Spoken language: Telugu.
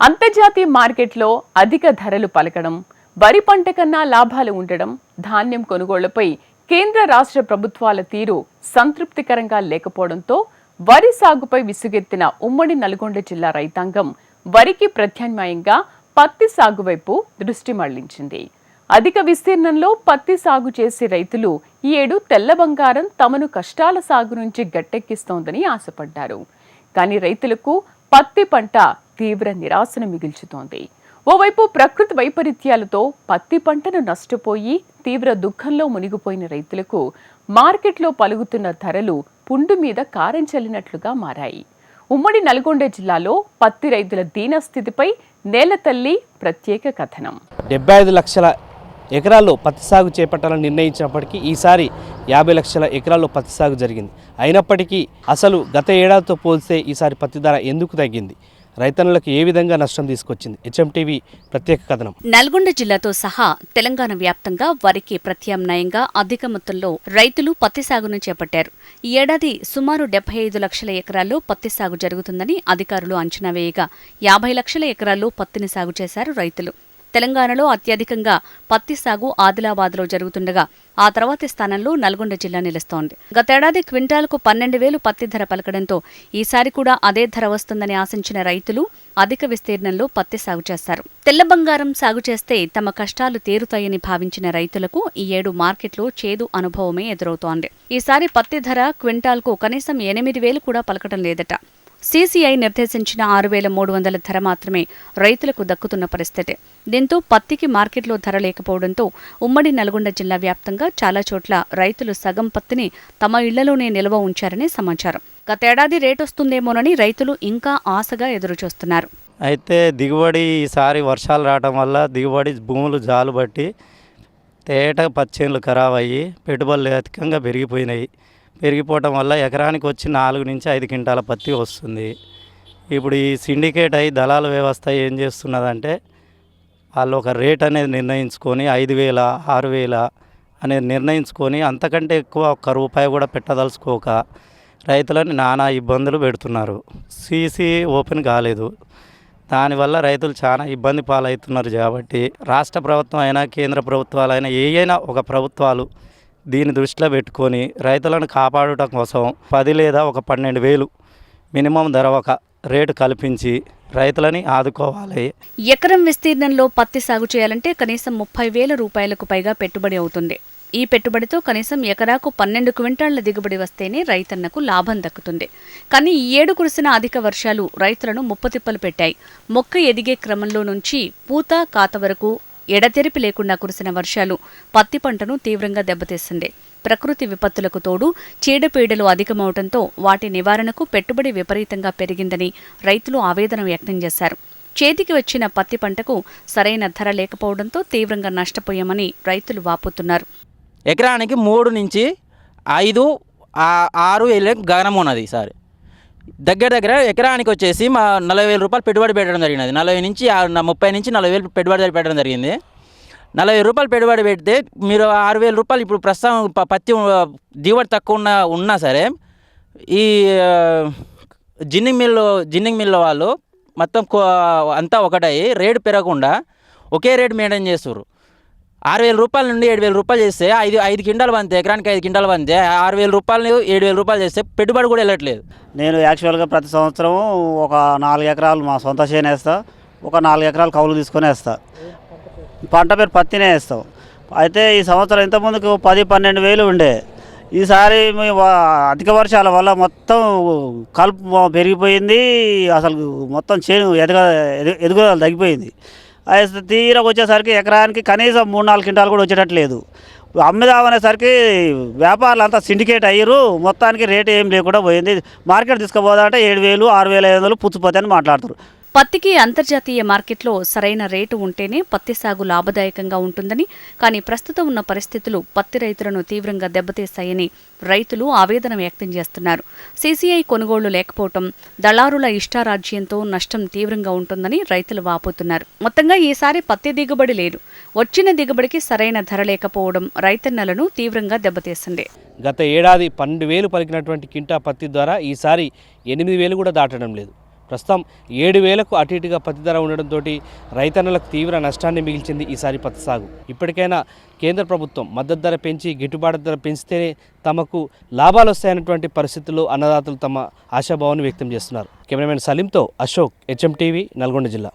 అంతర్జాతీయ మార్కెట్లో అధిక ధరలు పలకడం వరి పంట కన్నా లాభాలు ఉండడం ధాన్యం కొనుగోళ్ళపై కేంద్ర రాష్ట్ర ప్రభుత్వాల తీరు సంతృప్తికరంగా లేకపోవడంతో వరి సాగుపై విసుగెత్తిన ఉమ్మడి నల్గొండ జిల్లా రైతాంగం వరికి ప్రత్యామ్నాయంగా పత్తి సాగు వైపు దృష్టి మళ్ళించింది. అధిక విస్తీర్ణంలో పత్తి సాగు చేసే రైతులు ఈ ఏడు తెల్ల బంగారం తమను కష్టాల సాగు నుంచి గట్టెక్కిస్తోందని ఆశపడ్డారు. కానీ రైతులకు పత్తి పంట తీవ్ర నిరాశను మిగిల్చుతోంది. ఓవైపు ప్రకృతి వైపరీత్యాలతో పత్తి పంటను నష్టపోయి తీవ్ర దుఃఖంలో మునిగిపోయిన రైతులకు మార్కెట్లో పలుకుతున్న ధరలు పుండు మీద కారం చల్లినట్లుగా మారాయి. ఉమ్మడి నల్గొండ జిల్లాలో పత్తి రైతుల దీనస్థితిపై నేలతల్లి ప్రత్యేక కథనం. డెబ్బై ఐదు లక్షల ఎకరాల్లో పత్తి సాగు చేపట్టాలని నిర్ణయించినప్పటికీ ఈసారి యాభై లక్షల ఎకరాల్లో పత్తి సాగు జరిగింది. అయినప్పటికీ అసలు గత ఏడాదితో పోల్స్తే ఈసారి పత్తి ధర ఎందుకు తగ్గింది? రైతన్నులకు ఏ విధంగా నష్టం తీసుకొచ్చింది? హెచ్ఎంటీవీ ప్రత్యేక కథనం. నల్గొండ జిల్లాతో సహా తెలంగాణ వ్యాప్తంగా వరికి ప్రత్యామ్నాయంగా అధిక మొత్తంలో రైతులు పత్తి సాగును చేపట్టారు. ఈ ఏడాది సుమారు డెబ్బై ఐదు లక్షల ఎకరాల్లో పత్తి సాగు జరుగుతుందని అధికారులు అంచనా వేయగా యాభై లక్షల ఎకరాల్లో పత్తిని సాగు చేశారు రైతులు. తెలంగాణలో అత్యధికంగా పత్తి సాగు ఆదిలాబాద్లో జరుగుతుండగా. ఆ తర్వాతి స్థానంలో నల్గొండ జిల్లా నిలుస్తోంది. గతేడాది క్వింటాల్కు పన్నెండు వేలు పత్తి ధర పలకడంతో ఈసారి కూడా అదే ధర వస్తుందని ఆశించిన రైతులు అధిక విస్తీర్ణంలో పత్తి సాగు చేస్తారు. తెల్ల బంగారం సాగు చేస్తే తమ కష్టాలు తీరుతాయని భావించిన రైతులకు ఈ ఏడు మార్కెట్లో చేదు అనుభవమే ఎదురవుతోంది. ఈసారి పత్తి ధర క్వింటాల్కు కనీసం ఎనిమిది వేలు కూడా పలకడం లేదట. సీసీఐ నిర్దేశించిన ఆరు వేల మూడు వందల ధర మాత్రమే రైతులకు దక్కుతున్న పరిస్థితి. దీంతో పత్తికి మార్కెట్లో ధర లేకపోవడంతో ఉమ్మడి నల్గొండ జిల్లా వ్యాప్తంగా చాలా చోట్ల రైతులు సగం పత్తిని తమ ఇళ్ళలోనే నిల్వ ఉంచారని సమాచారం. గతేడాది రేటొస్తుందేమోనని రైతులు ఇంకా ఆశగా ఎదురుచూస్తున్నారు. అయితే దిగుబడి ఈసారి వర్షాలు రావడం వల్ల దిగుబడి భూములు జాలు బట్టి తేట పచ్చేళ్ళు ఖరాబ్ అయ్యి పెట్టుబడులు అధికంగా పెరిగిపోయినాయి. పెరిగిపోవటం వల్ల ఎకరానికి వచ్చి నాలుగు నుంచి ఐదు క్వింటాల పత్తి వస్తుంది. ఇప్పుడు ఈ సిండికేట్ అయి దళాల వ్యవస్థ ఏం చేస్తున్నదంటే వాళ్ళు ఒక రేట్ అనేది నిర్ణయించుకొని ఐదు వేల ఆరు వేల అనేది నిర్ణయించుకొని అంతకంటే ఎక్కువ ఒక్క రూపాయి కూడా పెట్టదలుచుకోక రైతులని నానా ఇబ్బందులు పెడుతున్నారు. సీసీ ఓపెన్ కాలేదు. దానివల్ల రైతులు చాలా ఇబ్బంది పాలవుతున్నారు కాబట్టి రాష్ట్ర ప్రభుత్వం అయినా కేంద్ర ప్రభుత్వాలైనా ఏ అయినా ఒక ప్రభుత్వాలు దీన్ని దృష్టిలో పెట్టుకొని రైతులను కాపాడటం కోసం పది లేదా ఒక పన్నెండు వేలు మినిమం ధర ఒక రేటు కల్పించి రైతులని ఆదుకోవాలి. ఎకరం విస్తీర్ణంలో పత్తి సాగు చేయాలంటే కనీసం ముప్పై వేల రూపాయలకు పైగా పెట్టుబడి అవుతుంది. ఈ పెట్టుబడితో కనీసం ఎకరాకు పన్నెండు క్వింటాళ్ళ దిగుబడి వస్తేనే రైతన్నకు లాభం దక్కుతుంది. కానీ ఈ ఏడు కురిసిన అధిక వర్షాలు రైతులను ముప్పతిప్పలు పెట్టాయి. మొక్క ఎదిగే క్రమంలో నుంచి పూత కాత వరకు ఎడతెరిపి లేకుండా కురిసిన వర్షాలు పత్తి పంటను తీవ్రంగా దెబ్బతీసింది ప్రకృతి విపత్తులకు తోడు చీడపీడలు అధికమవడంతో వాటి నివారణకు పెట్టుబడి విపరీతంగా పెరిగిందని రైతులు ఆవేదన వ్యక్తం చేశారు. చేతికి వచ్చిన పత్తి పంటకు సరైన ధర లేకపోవడంతో తీవ్రంగా నష్టపోయామని రైతులు వాపోతున్నారు. ఎకరానికి మూడు నుంచి ఐదు ఆరు గగనం ఉన్నది ఈసారి దగ్గర దగ్గర ఎకరానికి వచ్చేసి మా నలభై వేల రూపాయలు పెట్టుబడి పెట్టడం జరిగినది. నలభై నుంచి ముప్పై నుంచి నలభై వేలు పెట్టుబడి పెట్టడం జరిగింది. నలభై రూపాయలు పెట్టుబడి పెడితే మీరు ఆరు వేల రూపాయలు ఇప్పుడు ప్రస్తుతం పత్తి దిగుబడి తక్కువ ఉన్న ఉన్నా సరే ఈ జిన్నింగ్ మిల్లు జిన్నింగ్ మిల్లు వాళ్ళు మొత్తం కో- అంతా ఒకటై రేటు పెరగకుండా ఒకే రేటు మెయింటైన్ చేస్తారు ఆరు వేల రూపాయల నుండి ఏడు వేల రూపాయలు చేస్తే ఐదు ఐదు కింటాలు పంతే ఎకరానికి ఐదు కింటాలు పంతే ఆరు వేల రూపాయలు ఏడు వేల రూపాయలు చేస్తే పెట్టుబడి కూడా వెళ్ళట్లేదు. నేను యాక్చువల్గా ప్రతి సంవత్సరం ఒక నాలుగు ఎకరాలు మా సొంత చేను వేస్తా ఒక నాలుగు ఎకరాలు కౌలు తీసుకొని వేస్తా. పంట పేరు పత్తినే వేస్తాం. అయితే ఈ సంవత్సరం ఇంతకుముందుకు పది పన్నెండు వేలు ఉండే. ఈసారి అధిక వర్షాల వల్ల మొత్తం కలుపు పెరిగిపోయింది అసలు మొత్తం చేను ఎదగ ఎదు- ఎదుగుదల తగ్గిపోయింది. తీరకు వచ్చేసరికి ఎకరానికి కనీసం మూడు నాలుగు క్వింటాలు కూడా వచ్చేటట్లేదు. అమ్మదామనేసరికి వ్యాపారులు అంతా సిండికేట్ అయ్యారు. మొత్తానికి రేటు ఏం లేకుండా పోయింది. మార్కెట్ తీసుకుపోదామంటే ఏడు వేలు ఆరు వేల ఐదు వందలు పుచ్చిపోతే అని మాట్లాడుతారు పత్తికి అంతర్జాతీయ మార్కెట్లో సరైన రేటు ఉంటేనే పత్తి సాగు లాభదాయకంగా ఉంటుందని కానీ ప్రస్తుతం ఉన్న పరిస్థితులు పత్తి రైతులను తీవ్రంగా దెబ్బతీస్తాయని రైతులు ఆవేదన వ్యక్తం చేస్తున్నారు. సీసీఐ కొనుగోళ్ళు లేకపోవటం దళారుల ఇష్టారాజ్యంతో నష్టం తీవ్రంగా ఉంటుందని రైతులు వాపోతున్నారు. మొత్తంగా ఈసారి పత్తి దిగుబడి లేదు. వచ్చిన దిగుబడికి సరైన ధర లేకపోవడం రైతన్నలను తీవ్రంగా దెబ్బతీస్తుంది. గత ఏడాది పన్నెండు వేలు పలికినటువంటి కింటా పత్తి ద్వారా ఈసారి ఎనిమిది వేలు కూడా దాటడం లేదు. ప్రస్తుతం ఏడు వేలకు అటు ఇటుగా పత్తి ధర ఉండడంతో రైతన్నలకు తీవ్ర నష్టాన్ని మిగిల్చింది ఈసారి పత్తి సాగు. ఇప్పటికైనా కేంద్ర ప్రభుత్వం మద్దతు ధర పెంచి గిట్టుబాటు ధర పెంచితేనే తమకు లాభాలు వస్తాయన్నటువంటి పరిస్థితుల్లో అన్నదాతలు తమ ఆశాభావాన్ని వ్యక్తం చేస్తున్నారు. కెమెరామెన్ సలీంతో అశోక్ హెచ్ఎం టీవీ నల్గొండ జిల్లా.